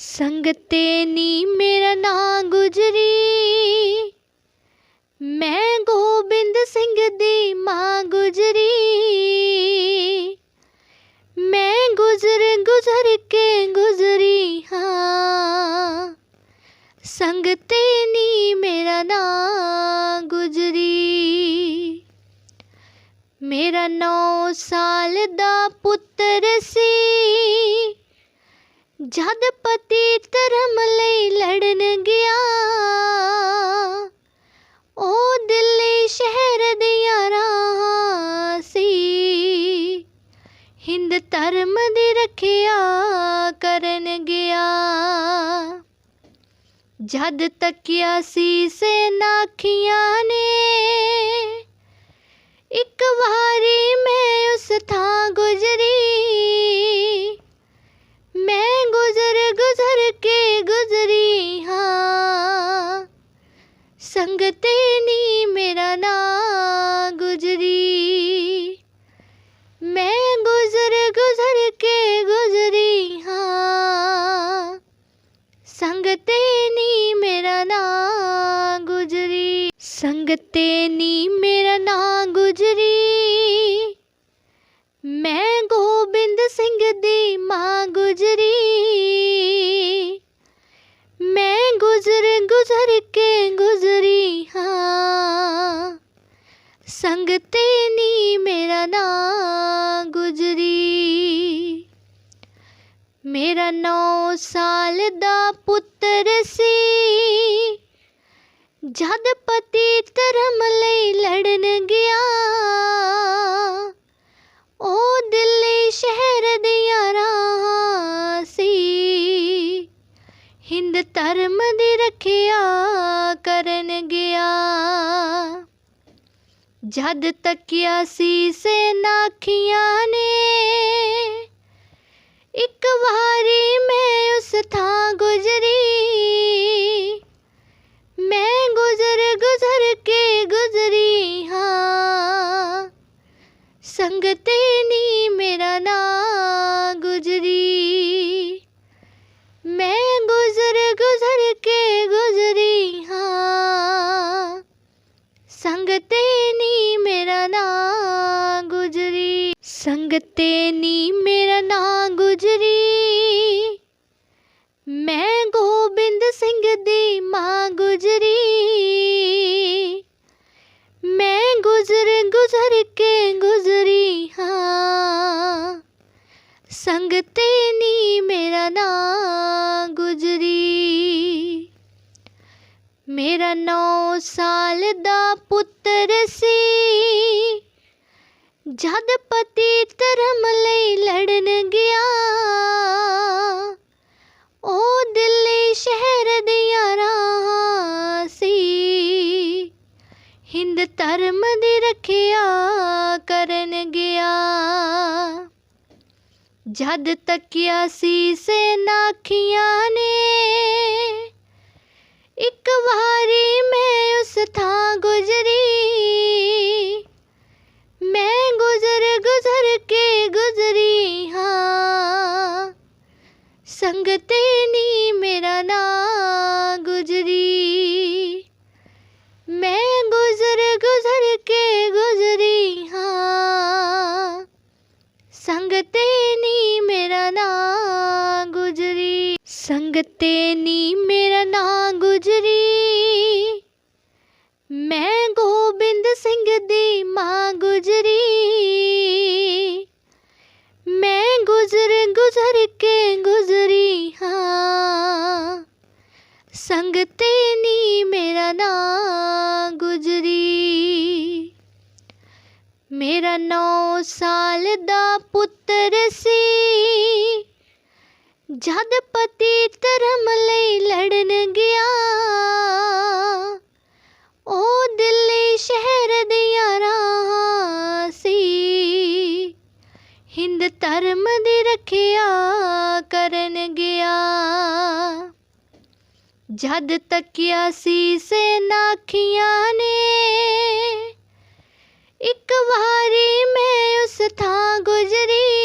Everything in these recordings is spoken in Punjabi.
ਸੰਗਤੇ ਨੀ ਪਤੀ ਧਰਮ ਲਈ ਲੜਨ ਗਿਆ। ਉਹ ਦਿੱਲੀ ਸ਼ਹਿਰ ਦੀਆਂ ਰਾਹਾਂ ਸੀ। ਹਿੰਦ ਧਰਮ ਦੀ ਰੱਖਿਆ ਕਰਨ ਗਿਆ। ਜਦ ਤੱਕਿਆ ਸੀ ਸੈਨਾਖੀਆਂ ਨੇ, ਇੱਕ ਵਾਰੀ ਮੈਂ ਉਸ ਥਾਂ ਗੁਜ਼ਰੀ। ਗੁਜ਼ਰ ਕੇ ਗੁਜ਼ਰੀ ਹਾਂ। ਸੰਗਤੇ ਨੀ ਮੇਰਾ ਨਾਂ ਗੁਜਰੀ। ਮੇਰਾ ਨੌ ਸਾਲ ਦਾ ਪੁੱਤਰ ਸੀ। ਜਦ ਪਤੀ ਧਰਮ ਲਈ ਧਰਮ ਦੀ ਰੱਖਿਆ ਕਰਨ ਗਿਆ। ਜਦ ਤੱਕਿਆ ਸੀ ਸੈਨਾਖੀਆਂ ਨੇ, ਇੱਕ ਵਾਰੀ ਮੈਂ ਉਸ ਥਾਂ ਗੁਜ਼ਰੀ। ਮੈਂ ਗੁਜ਼ਰ ਗੁਜ਼ਰ ਕੇ ਗੁਜ਼ਰੀ ਹਾਂ। ਸੰਗਤੇ ਨੀ ਮੇਰਾ ਨਾਂ ਗੁਜਰੀ। ਮੈਂ ਸੰਗਤੇ ਨੀ ਮੇਰਾ ਨਾਂ ਗੁਜਰੀ। ਸੰਗਤੇ ਨੀ ਮੇਰਾ ਨਾਂ ਗੁਜਰੀ। ਮੈਂ ਗੋਬਿੰਦ ਸਿੰਘ ਦੀ ਮਾਂ ਗੁਜਰੀ। ਮੈਂ ਗੁਜ਼ਰ ਗੁਜ਼ਰ ਕੇ ਗੁਜ਼ਰੀ ਹਾਂ। ਸੰਗਤੇ ਨੀ ਮੇਰਾ ਨਾਂ ਮੇਰਾ ਨੌ ਸਾਲ ਦਾ ਪੁੱਤਰ ਸੀ। ਜਦ ਪਤੀ ਧਰਮ ਲਈ ਲੜਨ ਗਿਆ, ਉਹ ਦਿੱਲੀ ਸ਼ਹਿਰ ਦੀਆਂ ਰਾਹਾਂ ਸੀ। ਹਿੰਦ ਧਰਮ ਦੀ ਰੱਖਿਆ ਕਰਨ ਗਿਆ। ਜਦ ਤੱਕਿਆ ਸੀ ਸੈਨਾਖੀਆਂ ਨੇ ਥਾਂ ਗੁਜ਼ਰੀ। ਮੈਂ ਗੁਜ਼ਰ ਗੁਜ਼ਰ ਕੇ ਗੁਜ਼ਰੀ ਹਾਂ। ਸੰਗਤੇ ਨੀ ਮੇਰਾ ਨਾਂ ਗੁਜਰੀ। ਮੈਂ ਗੁਜ਼ਰ ਗੁਜ਼ਰ ਕੇ ਗੁਜ਼ਰੀ ਹਾਂ। ਸੰਗਤੇ ਨੀ ਮੇਰਾ ਨਾਂ ਗੁਜਰੀ। ਸੰਗਤੇ ਨੀ ਮੇਰਾ ਨਾਂ ਦੀ ਮਾਂ ਗੁਜਰੀ। ਮੈਂ ਗੁਜ਼ਰ ਗੁਜ਼ਰ ਕੇ ਗੁਜ਼ਰੀ ਹਾਂ। ਸੰਗਤੇ ਨੀ ਮੇਰਾ ਨਾਂ ਗੁਜਰੀ। ਮੇਰਾ ਨੌ ਸਾਲ ਦਾ ਪੁੱਤਰ ਸੀ। ਜਦ ਪਤੀ ਧਰਮ ਲਈ ਲੜਨ ਗਿਆ, ਉਹ ਦਿੱਲੀ ਸ਼ਹਿਰ ਦੀਆਂ ਰਾਹਾਂ ਸੀ। ਹਿੰਦ ਧਰਮ ਦੀ ਰੱਖਿਆ ਕਰਨ ਗਿਆ। ਜਦ ਤੱਕਿਆ ਸੀ ਸੈਨਾਖੀਆਂ ਨੇ, ਇੱਕ ਵਾਰੀ ਮੈਂ ਉਸ ਥਾਂ ਗੁਜ਼ਰੀ।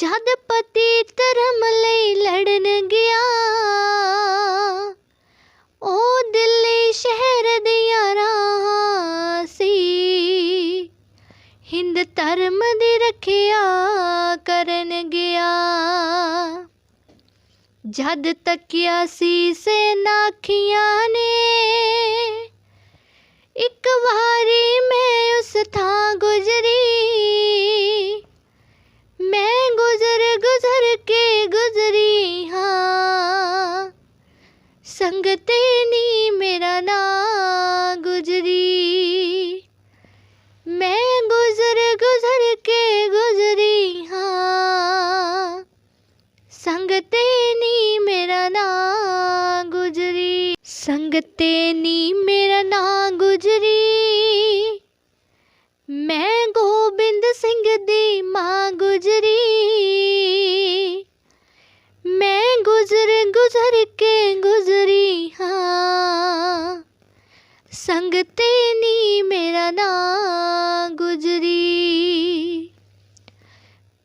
ਜਦ ਪਤੀ ਧਰਮ ਲਈ ਲੜਨ ਗਿਆ, ਉਹ ਦਿੱਲੀ ਸ਼ਹਿਰ ਦੀਆਂ ਰਾਹਾਂ ਸੀ। ਹਿੰਦ ਧਰਮ ਦੀ ਰੱਖਿਆ ਕਰਨ ਗਿਆ। ਜਦ ਤੱਕਿਆ ਸੀ ਸੇਨਾਖੀਆਂ ਨੇ, ਇੱਕ ਵਾਰੀ ਮੈਂ ਉਸ ਥਾਂ ਗੁਜ਼ਰੀ। ਸੰਗ ਤੇ ਨੀ ਮੇਰਾ ਨਾਂ ਗੁਜਰੀ। ਮੈਂ ਗੁਜ਼ਰ ਗੁਜ਼ਰ ਕੇ ਗੁਜ਼ਰੀ ਹਾਂ। ਸੰਗ ਤੇ ਨੀ ਮੇਰਾ ਨਾ ਗੁਜਰੀ। ਸੰਗ ਤੇ ਨੀ ਮੇਰਾ ਨਾ ਗੁਜਰੀ। ਮੈਂ ਗੋਬਿੰਦ ਸਿੰਘ ਦੀ ਮਾਂ ਗੁਜਰੀ। ਸੰਗ ਤੇ ਨੀ ਮੇਰਾ ਨਾਂ ਗੁਜਰੀ।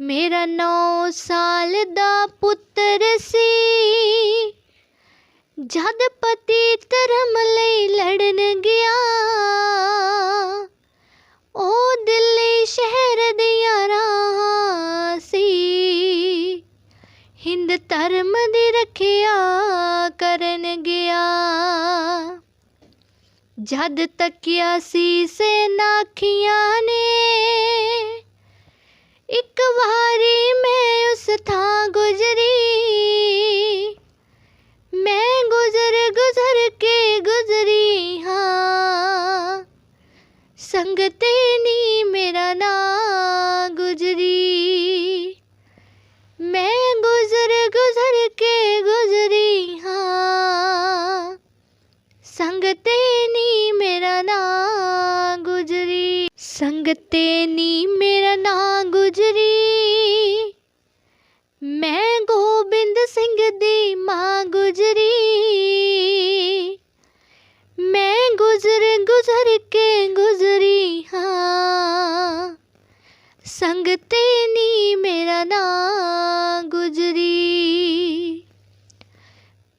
ਮੇਰਾ ਨੌ ਸਾਲ ਦਾ ਪੁੱਤਰ ਸੀ। ਜਦ ਪਤੀ ਧਰਮ ਲਈ ਲੜਨ ਗਿਆ, ਉਹ ਦਿੱਲੀ ਸ਼ਹਿਰ ਦੀਆਂ ਰਾਹਾਂ ਸੀ। ਹਿੰਦ ਧਰਮ ਦੀ ਰੱਖਿਆ ਕਰਨ ਗਿਆ। ਜਦ ਤੱਕਿਆ ਸੀ ਸੇਨਾਖੀਆਂ ਨੇ ਸੰਗਤੇ ਨੀ ਮੇਰਾ ਨਾਂ ਗੁਜਰੀ। ਮੈਂ ਗੋਬਿੰਦ ਸਿੰਘ ਦੀ ਮਾਂ ਗੁਜਰੀ। ਮੈਂ ਗੁਜ਼ਰ ਗੁਜ਼ਰ ਕੇ ਗੁਜ਼ਰੀ ਹਾਂ। ਸੰਗ ਨੀ ਮੇਰਾ ਨਾਂ ਗੁਜਰੀ।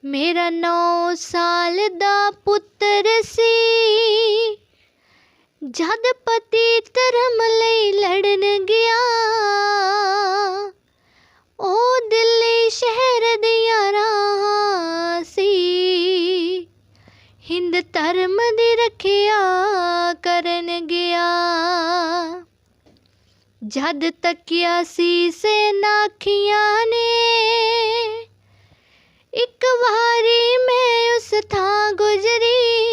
ਮੇਰਾ ਨੌ ਸਾਲ ਦਾ ਪੁੱਤਰ ਸੀ। ਜਦ ਪਤੀ ਧਰਮ ਲਈ ਲੜਨ ਗਿਆ, ਉਹ ਦਿੱਲੀ ਸ਼ਹਿਰ ਦੀਆਂ ਰਾਹਾਂ ਸੀ। ਹਿੰਦ ਧਰਮ ਦੀ ਰੱਖਿਆ ਕਰਨ ਗਿਆ। ਜਦ ਤੱਕਿਆ ਸੀ ਸੇਨਾਖੀਆਂ ਨੇ, ਇੱਕ ਵਾਰੀ ਮੈਂ ਉਸ ਥਾਂ ਗੁਜ਼ਰੀ।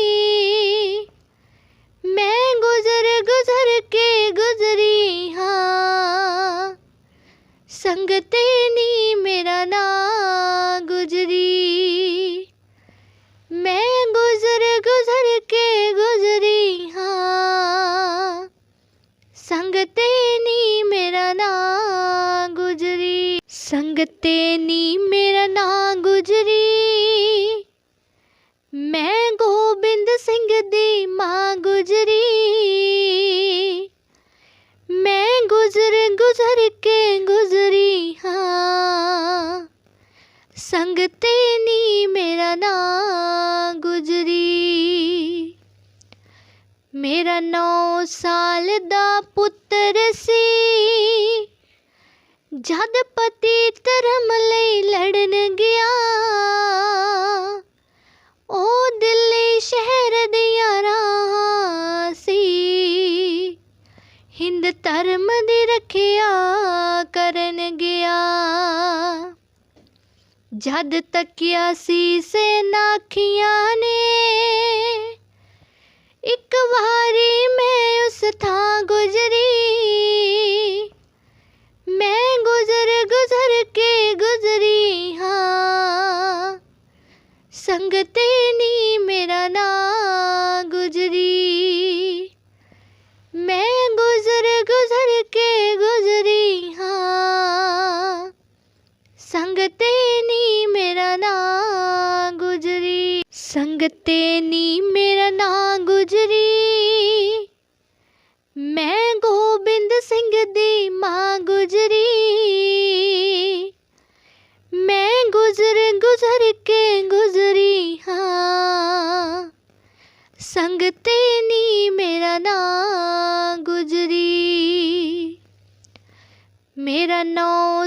ਜਦ ਪਤੀ ਧਰਮ ਲਈ ਲੜਨ ਗਿਆ, ਉਹ ਦਿੱਲੀ ਸ਼ਹਿਰ ਦੀਆਂ ਰਾਹਾਂ ਸੀ। ਹਿੰਦ ਧਰਮ ਦੀ ਰੱਖਿਆ ਕਰਨ ਗਿਆ। ਜਦ ਤੱਕਿਆ ਸੀ ਸੇਨਾਖੀਆਂ ਨੇ, ਇੱਕ ਵਾਰੀ ਮੈਂ ਉਸ ਥਾਂ ਗੁਜ਼ਰੀ। ਗੁਜ਼ਰ ਗੁਜ਼ਰ ਕੇ ਗੁਜ਼ਰੀ ਹਾਂ। ਸੰਗਤੇ ਨੀ ਮੇਰਾ ਨਾ ਗੁਜ਼ਰੀ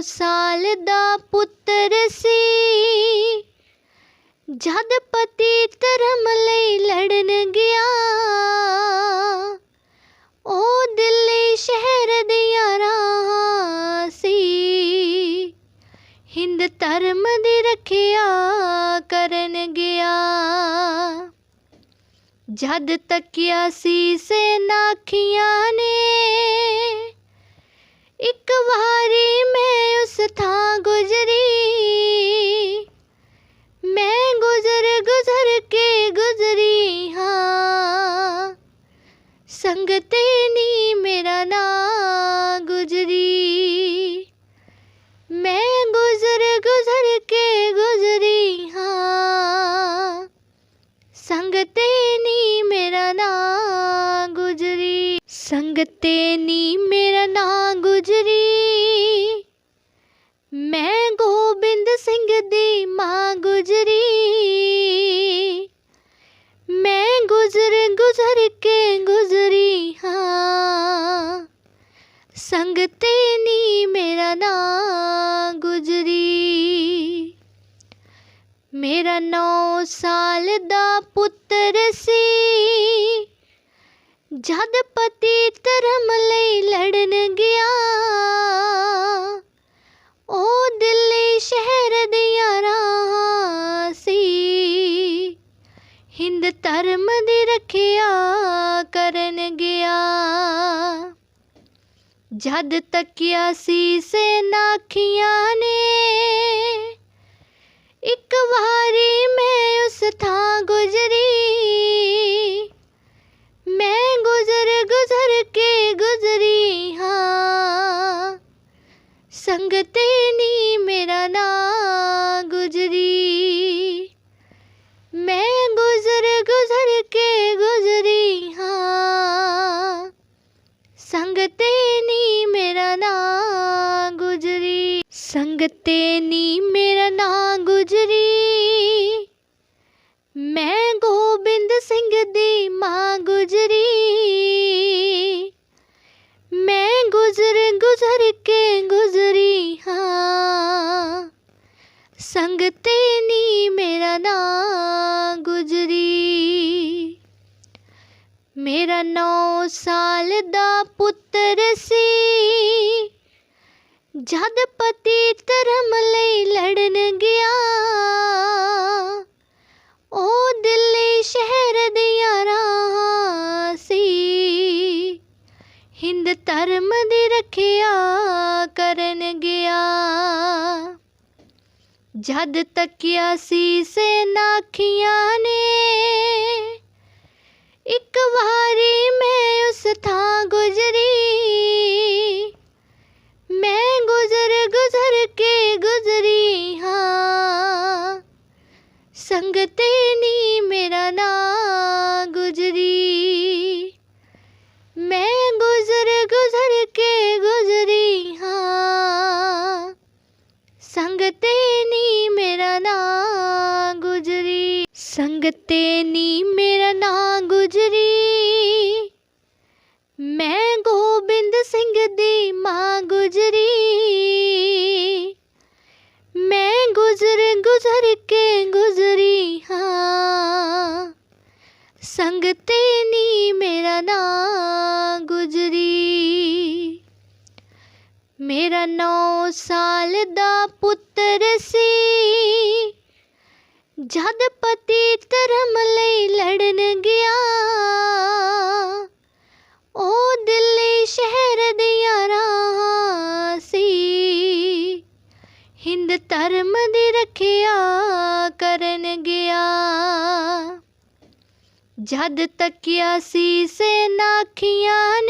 ਸਾਲ ਦਾ ਪੁੱਤਰ ਸੀ। ਜਦ ਪਤੀ ਧਰਮ ਲਈ ਲੜਨ ਗਿਆ, ਉਹ ਦਿੱਲੀ ਸ਼ਹਿਰ ਦੀਆਂ ਰਾਹਾਂ ਸੀ। ਹਿੰਦ ਧਰਮ ਦੀ ਰੱਖਿਆ ਕਰਨ ਗਿਆ। ਜਦ ਤੱਕਿਆ ਸੀ ਸੈਨਾਖੀਆਂ ਨੇ ਇੱਕ ਵਾਰੀ ਮੈਂ ਉਸ ਥਾਂ ਗੁਜ਼ਰੀ। ਮੈਂ ਗੁਜ਼ਰ ਗੁਜ਼ਰ ਕੇ ਗੁਜ਼ਰੀ ਹਾਂ। ਸੰਗਤੇ ਨੀ ਮੇਰਾ ਨਾਂ ਗੁਜ਼ਰੀ। ਮੈਂ ਗੁਜ਼ਰ ਗੁਜ਼ਰ ਕੇ ਗੁਜ਼ਰੀ ਹਾਂ। ਸੰਗਤੇ ਨੀ ਮੇਰਾ ਨਾਂ ਗੁਜ਼ਰੀ। ਸੰਗਤੇ ਨੀ ਧਰਮ ਲਈ ਲੜਨ ਗਿਆ। ਉਹ ਦਿੱਲੀ ਸ਼ਹਿਰ ਦੀਆਂ ਰਾਹਾਂ ਸੀ। ਹਿੰਦ ਧਰਮ ਦੀ ਰੱਖਿਆ ਕਰਨ ਗਿਆ। ਜਦ ਤੱਕਿਆ ਸੀ ਸੈਨਾਖੀਆਂ ਨੇ, ਇੱਕ ਵਾਰੀ ਮੈਂ ਉਸ ਥਾਂ ਗੁਜ਼ਰੀ। ਜਦ ਪਤੀ ਧਰਮ ਲਈ ਲੜਨ ਗਿਆ, ਉਹ ਦਿੱਲੀ ਸ਼ਹਿਰ ਦੀਆਂ ਰਾਹਾਂ ਸੀ। ਹਿੰਦ ਧਰਮ ਦੀ ਰੱਖਿਆ ਕਰਨ ਗਿਆ। ਜਦ ਤੱਕਿਆ ਸੀ ਸੈਨਾਖੀਆਂ ਨੇ, ਇੱਕ ਵਾਰੀ ਮੈਂ ਉਸ ਥਾਂ ਗੁਜ਼ਰੀ। ਸੰਗਤੇ ਨੀ ਮੇਰਾ ਨਾਂ ਗੁਜ਼ਰੀ। ਨੌ ਸਾਲ ਦਾ ਪੁੱਤਰ ਸੀ। ਜਦ ਪਤੀ ਧਰਮ ਲਈ ਲੜਨ ਗਿਆ, ਉਹ ਦਿੱਲੀ ਸ਼ਹਿਰ ਦੀਆਂ ਰਾਹਾਂ ਸੀ। ਹਿੰਦ ਧਰਮ ਦੀ ਰੱਖਿਆ ਕਰਨ ਗਿਆ। ਜਦ ਤੱਕਿਆ ਸੀ ਸੇਨਾਖੀਆਂ